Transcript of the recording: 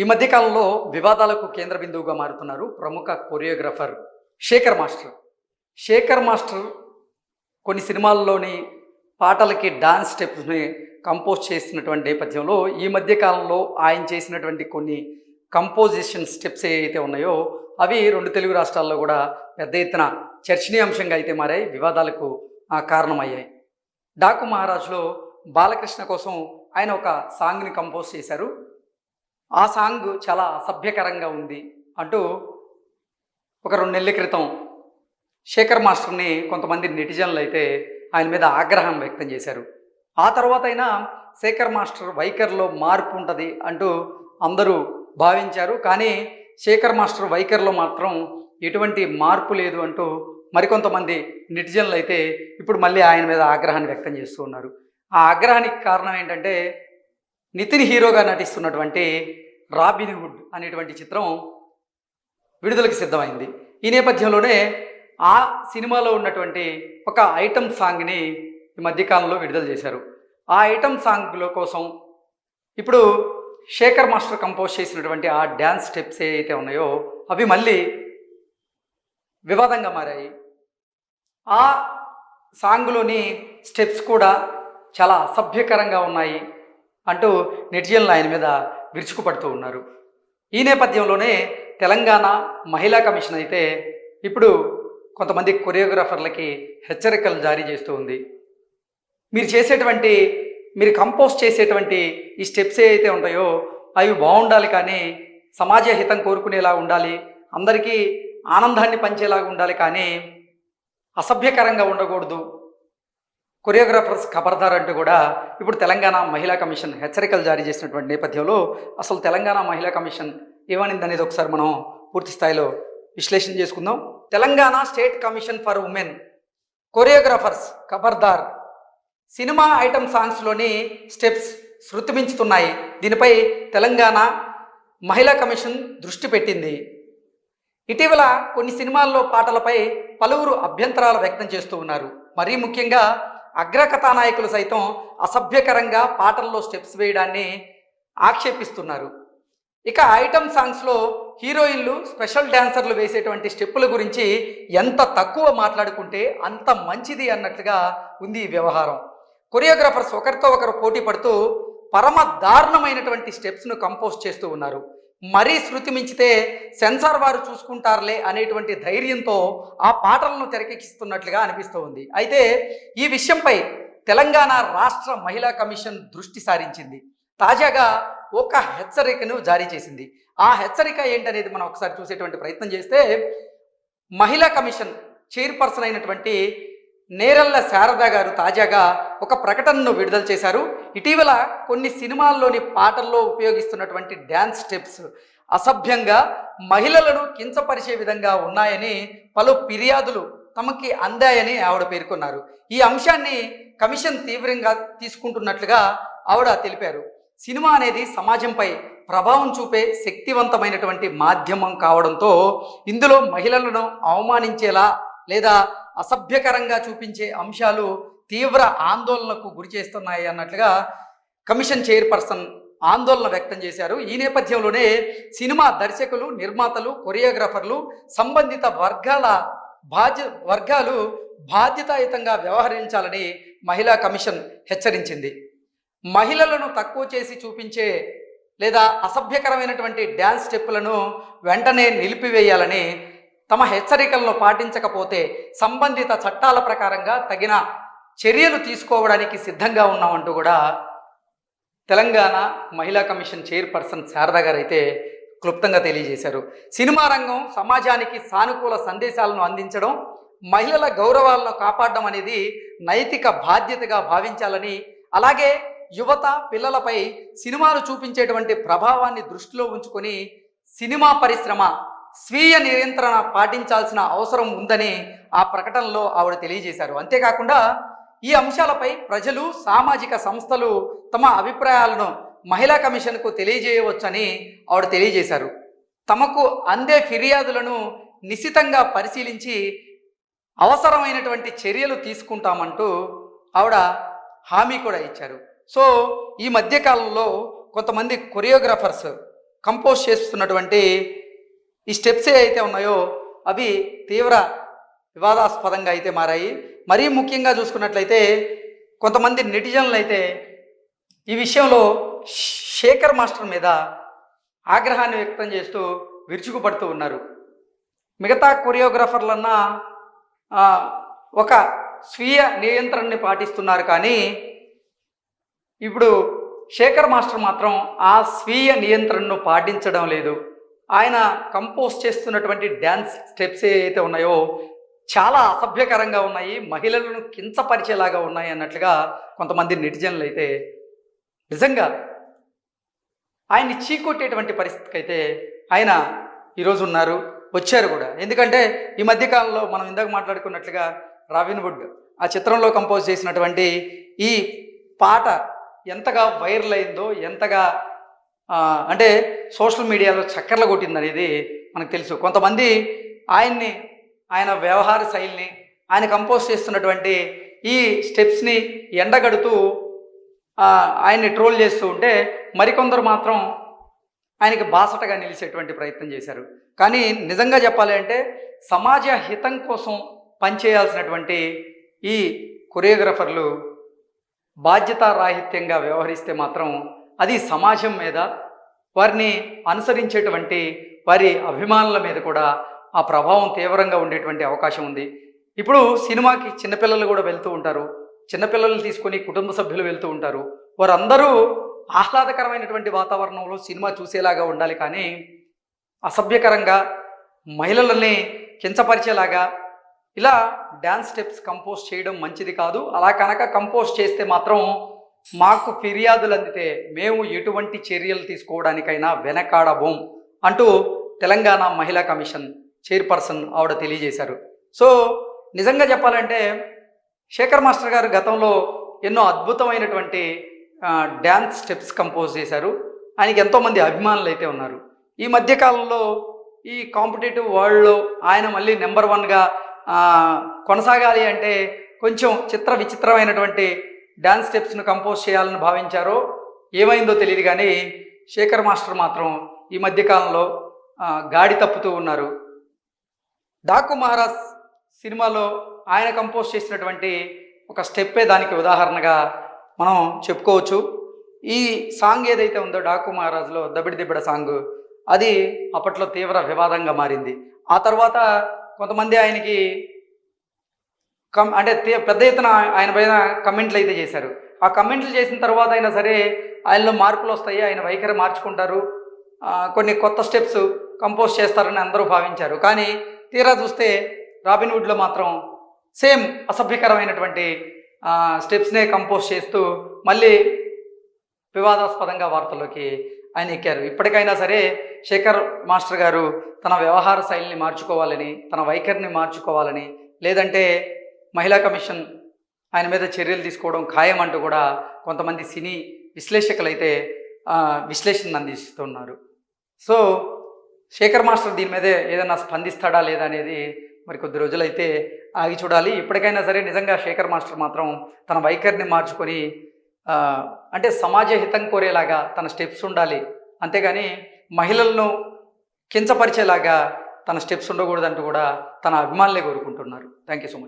ఈ మధ్యకాలంలో వివాదాలకు కేంద్ర బిందువుగా మారుతున్నారు ప్రముఖ choreographer Sekhar master. Sekhar master కొన్ని సినిమాల్లోని పాటలకి డాన్స్ స్టెప్స్ని కంపోజ్ చేసినటువంటి నేపథ్యంలో ఈ మధ్యకాలంలో ఆయన చేసినటువంటి కొన్ని కంపోజిషన్ స్టెప్స్ ఏవైతే ఉన్నాయో అవి రెండు తెలుగు రాష్ట్రాల్లో కూడా పెద్ద ఎత్తున చర్చనీయాంశంగా అయితే మారాయి వివాదాలకు కారణమయ్యాయి. డాకు మహారాజులో బాలకృష్ణ కోసం ఆయన ఒక సాంగ్ని కంపోజ్ చేశారు. ఆ సాంగ్ చాలా అసభ్యకరంగా ఉంది అంటూ ఒక రెండు నెలల క్రితం శేఖర్ మాస్టర్ని కొంతమంది నెటిజన్లు అయితే ఆయన మీద ఆగ్రహం వ్యక్తం చేశారు. ఆ తర్వాత అయినా శేఖర్ మాస్టర్ వైఖరిలో మార్పు ఉంటుంది అంటూ అందరూ భావించారు. కానీ శేఖర్ మాస్టర్ వైఖరిలో మాత్రం ఎటువంటి మార్పు లేదు అంటూ మరికొంతమంది నెటిజన్లు అయితే ఇప్పుడు మళ్ళీ ఆయన మీద ఆగ్రహాన్ని వ్యక్తం చేస్తూ ఉన్నారు. ఆ ఆగ్రహానికి కారణం ఏంటంటే నితిన్ హీరోగా నటిస్తున్నటువంటి రాబిన్ హుడ్ అనేటువంటి చిత్రం విడుదలకు సిద్ధమైంది. ఈ నేపథ్యంలోనే ఆ సినిమాలో ఉన్నటువంటి ఒక ఐటమ్ సాంగ్ని ఈ మధ్యకాలంలో విడుదల చేశారు. ఆ ఐటమ్ సాంగ్లో కోసం ఇప్పుడు శేఖర్ మాస్టర్ కంపోజ్ చేసినటువంటి ఆ డ్యాన్స్ స్టెప్స్ ఏవైతే ఉన్నాయో అవి మళ్ళీ వివాదంగా మారాయి. ఆ సాంగ్లోని స్టెప్స్ కూడా చాలా అసభ్యకరంగా ఉన్నాయి. అంటూ నెటిజన్లు ఆయన మీద విరుచుకుపడుతూ ఉన్నారు. ఈ నేపథ్యంలోనే తెలంగాణ మహిళా కమిషన్ అయితే ఇప్పుడు కొంతమంది కొరియోగ్రాఫర్లకి హెచ్చరికలు జారీ చేస్తూ ఉంది. మీరు చేసేటువంటి మీరు కంపోజ్ చేసేటువంటి ఈ స్టెప్స్ ఏవైతే ఉంటాయో అవి బాగుండాలి కానీ సమాజ హితం కోరుకునేలా ఉండాలి అందరికీ ఆనందాన్ని పంచేలాగా ఉండాలి కానీ అసభ్యకరంగా ఉండకూడదు కొరియోగ్రాఫర్స్ ఖబర్దార్ అంటూ కూడా ఇప్పుడు తెలంగాణ మహిళా కమిషన్ హెచ్చరికలు జారీ చేసినటువంటి నేపథ్యంలో అసలు తెలంగాణ మహిళా కమిషన్ ఏమనింది అనేది ఒకసారి మనం పూర్తి స్థాయిలో విశ్లేషణ చేసుకుందాం. Telangana state commission for women choreographers ఖబర్దార్ సినిమా ఐటమ్ సాంగ్స్లోని స్టెప్స్ శృతిమించుతున్నాయి. దీనిపై తెలంగాణ మహిళా కమిషన్ దృష్టి పెట్టింది. ఇటీవల కొన్ని సినిమాల్లో పాటలపై పలువురు అభ్యంతరాలు వ్యక్తం చేస్తూ ఉన్నారు. మరీ ముఖ్యంగా అగ్రకథానాయకులు సైతం అసభ్యకరంగా పాటల్లో స్టెప్స్ వేయడాన్ని ఆక్షేపిస్తున్నారు. ఇక ఐటమ్ సాంగ్స్లో హీరోయిన్లు స్పెషల్ డ్యాన్సర్లు వేసేటువంటి స్టెప్పుల గురించి ఎంత తక్కువ మాట్లాడుకుంటే అంత మంచిది అన్నట్లుగా ఉంది ఈ వ్యవహారం. కొరియోగ్రాఫర్స్ ఒకరితో ఒకరు పోటీ పడుతూ పరమ దారుణమైనటువంటి స్టెప్స్ను కంపోజ్ చేస్తూ ఉన్నారు. మరీ శృతి మించితే సెన్సార్ వారు చూసుకుంటారులే అనేటువంటి ధైర్యంతో ఆ పాటలను తెరకెక్కిస్తున్నట్లుగా అనిపిస్తూ ఉంది అయితే ఈ విషయంపై తెలంగాణ రాష్ట్ర మహిళా కమిషన్ దృష్టి సారించింది. తాజాగా ఒక హెచ్చరికను జారీ చేసింది. ఆ హెచ్చరిక ఏంటనేది మనం ఒకసారి చూసేటువంటి ప్రయత్నం చేస్తే మహిళా కమిషన్ చైర్పర్సన్ అయినటువంటి నేరల్ల శారద గారు తాజాగా ఒక ప్రకటనను విడుదల చేశారు. ఇటీవల కొన్ని సినిమాల్లోని పాటల్లో ఉపయోగిస్తున్నటువంటి డ్యాన్స్ స్టెప్స్ అసభ్యంగా మహిళలను కించపరిచే విధంగా ఉన్నాయని పలు ఫిర్యాదులు తమకి అందాయని ఆవిడ పేర్కొన్నారు. ఈ అంశాన్ని కమిషన్ తీవ్రంగా తీసుకుంటున్నట్లుగా ఆవిడ తెలిపారు. సినిమా అనేది సమాజంపై ప్రభావం చూపే శక్తివంతమైనటువంటి మాధ్యమం కావడంతో ఇందులో మహిళలను అవమానించేలా లేదా అసభ్యకరంగా చూపించే అంశాలు తీవ్ర ఆందోళనకు గురి చేస్తున్నాయి అన్నట్లుగా కమిషన్ చైర్పర్సన్ ఆందోళన వ్యక్తం చేశారు. ఈ నేపథ్యంలోనే సినిమా దర్శకులు నిర్మాతలు కొరియోగ్రాఫర్లు సంబంధిత వర్గాల బాధ్య వర్గాలు బాధ్యతాయుతంగా వ్యవహరించాలని మహిళా కమిషన్ హెచ్చరించింది. మహిళలను తక్కువ చేసి చూపించే లేదా అసభ్యకరమైనటువంటి డ్యాన్స్ స్టెప్పులను వెంటనే నిలిపివేయాలని తమ హెచ్చరికలను పాటించకపోతే సంబంధిత చట్టాల ప్రకారంగా తగిన చర్యలు తీసుకోవడానికి సిద్ధంగా ఉన్నామంటూ కూడా తెలంగాణ మహిళా కమిషన్ చైర్పర్సన్ శారదా గారు అయితే క్లుప్తంగా తెలియజేశారు. సినిమా రంగం సమాజానికి సానుకూల సందేశాలను అందించడం మహిళల గౌరవాలను కాపాడడం అనేది నైతిక బాధ్యతగా భావించాలని అలాగే యువత పిల్లలపై సినిమాలు చూపించేటువంటి ప్రభావాన్ని దృష్టిలో ఉంచుకొని సినిమా పరిశ్రమ స్వీయ నియంత్రణ పాటించాల్సిన అవసరం ఉందని ఆ ప్రకటనలో ఆవిడ తెలియజేశారు. అంతేకాకుండా ఈ అంశాలపై ప్రజలు సామాజిక సంస్థలు తమ అభిప్రాయాలను మహిళా కమిషన్కు తెలియజేయవచ్చని ఆవిడ తెలియజేశారు. తమకు అందే ఫిర్యాదులను నిశితంగా పరిశీలించి అవసరమైనటువంటి చర్యలు తీసుకుంటామంటూ ఆవిడ హామీ కూడా ఇచ్చారు. సో ఈ మధ్యకాలంలో కొంతమంది కొరియోగ్రాఫర్స్ కంపోజ్ చేస్తున్నటువంటి ఈ స్టెప్స్ అయితే ఉన్నాయో అవి తీవ్ర వివాదాస్పదంగా అయితే మారాయి. మరీ ముఖ్యంగా చూసుకున్నట్లయితే కొంతమంది నెటిజన్లు అయితే ఈ విషయంలో శేఖర్ మాస్టర్ మీద ఆగ్రహాన్ని వ్యక్తం చేస్తూ విరుచుకుపడుతూ ఉన్నారు. మిగతా కొరియోగ్రాఫర్లన్నా ఒక స్వీయ నియంత్రణని పాటిస్తున్నారు కానీ ఇప్పుడు శేఖర్ మాస్టర్ మాత్రం ఆ స్వీయ నియంత్రణను పాటించడం లేదు. ఆయన కంపోజ్ చేస్తున్నటువంటి డ్యాన్స్ స్టెప్స్ ఏవైతే ఉన్నాయో చాలా అసభ్యకరంగా ఉన్నాయి. మహిళలను కించపరిచేలాగా ఉన్నాయి అన్నట్లుగా కొంతమంది నెటిజన్లు అయితే నిజంగా ఆయన్ని చీకొట్టేటువంటి పరిస్థితికి అయితే ఆయన ఈరోజు ఉన్నారు వచ్చారు కూడా. ఎందుకంటే ఈ మధ్యకాలంలో మనం ఇందాక మాట్లాడుకున్నట్లుగా రావిన్ వుడ్ ఆ చిత్రంలో కంపోజ్ చేసినటువంటి ఈ పాట ఎంతగా వైరల్ అయిందో ఎంతగా అంటే సోషల్ మీడియాలో చక్కర్లు కొట్టింది అనేది మనకు తెలుసు. కొంతమంది ఆయన్ని ఆయన వ్యవహార శైలిని ఆయన కంపోజ్ చేస్తున్నటువంటి ఈ స్టెప్స్ని ఎండగడుతూ ఆయన్ని ట్రోల్ చేస్తూ ఉంటే మరికొందరు మాత్రం ఆయనకి బాసటగా నిలిచేటువంటి ప్రయత్నం చేశారు. కానీ నిజంగా చెప్పాలి అంటే సమాజ హితం కోసం పనిచేయాల్సినటువంటి ఈ కొరియోగ్రఫర్లు బాధ్యతారాహిత్యంగా వ్యవహరిస్తే మాత్రం అది సమాజం మీద వారిని అనుసరించేటువంటి వారి అభిమానుల మీద కూడా ఆ ప్రభావం తీవ్రంగా ఉండేటువంటి అవకాశం ఉంది. ఇప్పుడు సినిమాకి చిన్నపిల్లలు కూడా వెళ్తూ ఉంటారు. చిన్నపిల్లలు తీసుకొని కుటుంబ సభ్యులు వెళ్తూ ఉంటారు. వారందరూ ఆహ్లాదకరమైనటువంటి వాతావరణంలో సినిమా చూసేలాగా ఉండాలి కానీ అసభ్యకరంగా మహిళలని కించపరిచేలాగా ఇలా డ్యాన్స్ స్టెప్స్ కంపోజ్ చేయడం మంచిది కాదు. అలా కనుక కంపోజ్ చేస్తే మాత్రం మాకు ఫిర్యాదులు అందితే మేము ఎటువంటి చర్యలు తీసుకోవడానికైనా వెనకాడబోం అంటూ తెలంగాణ మహిళా కమిషన్ చైర్పర్సన్ ఆవిడ తెలియజేశారు. సో నిజంగా చెప్పాలంటే శేఖర్ మాస్టర్ గారు గతంలో ఎన్నో అద్భుతమైనటువంటి డ్యాన్స్ స్టెప్స్ కంపోజ్ చేశారు. ఆయనకి ఎంతోమంది అభిమానులు అయితే ఉన్నారు. ఈ మధ్యకాలంలో ఈ కాంపిటేటివ్ వరల్డ్లో ఆయన మళ్ళీ నెంబర్ వన్గా కొనసాగాలి అంటే కొంచెం చిత్ర విచిత్రమైనటువంటి డ్యాన్స్ స్టెప్స్ను కంపోజ్ చేయాలని భావించారో ఏమైందో తెలియదు కానీ శేఖర్ మాస్టర్ మాత్రం ఈ మధ్యకాలంలో గాడి తప్పుతూ ఉన్నారు. డాకు మహారాజ్ సినిమాలో ఆయన కంపోజ్ చేసినటువంటి ఒక స్టెప్పే దానికి ఉదాహరణగా మనం చెప్పుకోవచ్చు. ఈ సాంగ్ ఏదైతే ఉందో డాకు మహారాజ్లో దబిడి దిబ్బడ సాంగ్ అది అప్పట్లో తీవ్ర వివాదంగా మారింది. ఆ తర్వాత కొంతమంది ఆయనకి కం అంటే తీ- పెద్ద ఎత్తున ఆయన పైన కమెంట్లు అయితే చేశారు. ఆ కమెంట్లు చేసిన తర్వాత అయినా సరే ఆయనలో మార్పులు వస్తాయి ఆయన వైఖరి మార్చుకుంటారు. కొన్ని కొత్త స్టెప్స్ కంపోజ్ చేస్తారని అందరూ భావించారు. కానీ తీరా చూస్తే రాబిన్ వుడ్లో మాత్రం సేమ్ అసభ్యకరమైనటువంటి స్టెప్స్నే కంపోజ్ చేస్తూ మళ్ళీ వివాదాస్పదంగా వార్తల్లోకి ఆయన ఎక్కారు. ఇప్పటికైనా సరే శేఖర్ మాస్టర్ గారు తన వ్యవహార శైలిని మార్చుకోవాలని తన వైఖరిని మార్చుకోవాలని లేదంటే మహిళా కమిషన్ ఆయన మీద చర్యలు తీసుకోవడం ఖాయం అంటూ కూడా కొంతమంది సినీ విశ్లేషకులు అయితే విశ్లేషణ అందిస్తున్నారు. సో శేఖర్ మాస్టర్ దీని మీద ఏదైనా స్పందిస్తాడా లేదా అనేది మరి కొద్ది రోజులైతే ఆగి చూడాలి. ఇప్పటికైనా సరే నిజంగా శేఖర్ మాస్టర్ మాత్రం తన వైఖరిని మార్చుకొని అంటే సమాజ హితం కోరేలాగా తన స్టెప్స్ ఉండాలి. అంతేగాని మహిళలను కించపరిచేలాగా తన స్టెప్స్ ఉండకూడదంటూ కూడా తన అభిమానులే కోరుకుంటున్నారు. Thank you so much.